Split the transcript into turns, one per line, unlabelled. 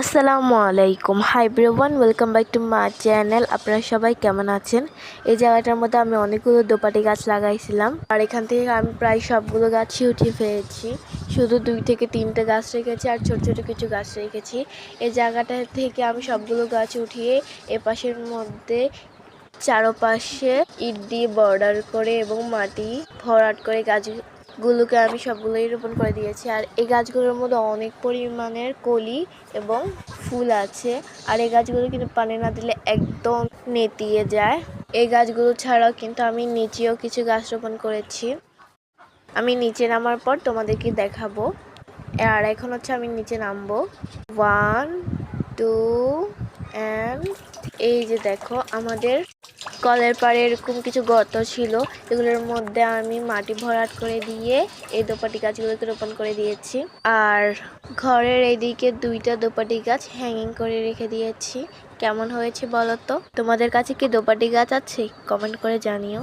আসসালামু আলাইকুম। Hi ব্রেওয়ান welcome back to my channel আপনারা সবাই কেমন আছেন? এই জায়গাটার মধ্যে আমি অনেকগুলো দোপাটি গাছ লাগাইছিলাম। আর এখান থেকে আমি প্রায় সবগুলো গাছই উঠিয়ে ফেলেছি। শুধু দুই থেকে তিনটে গাছ রেখেছি আর ছোট ছোট কিছু গাছ রেখেছি। এই জায়গাটা থেকে আমি সবগুলো গাছ উঠিয়ে এপাশের মধ্যে চারপাশে ইট দিয়ে বর্ডার করে এবং মাটি ভরাট করে গাছগুলোকে আমি সবগুলোই রোপণ করে দিয়েছি। আর এই গাছগুলোর মধ্যে অনেক পরিমাণের কলি এবং ফুল আছে। আর এই গাছগুলো কিন্তু পানি না দিলে একদম নেতিয়ে যায়। এই গাছগুলো ছাড়াও কিন্তু আমি নিচেও কিছু গাছ রোপণ করেছি। আমি নিচে নামার পর তোমাদেরকে দেখাবো। আর এখন হচ্ছে আমি নিচে নামবো। ওয়ান টু অ্যান্ড এই যে দেখো, আমাদের কলের পাড়ে এরকম কিছু গর্ত ছিল, এগুলোর মধ্যে আমি মাটি ভরাট করে দিয়ে এই দোপাটি গাছগুলোকে রোপণ করে দিয়েছি। আর ঘরের এইদিকে দুইটা দোপাটি গাছ হ্যাঙ্গিং করে রেখে দিয়েছি। কেমন হয়েছে বলো তো? তোমাদের কাছে কি দোপাটি গাছ আছে? কমেন্ট করে জানিও।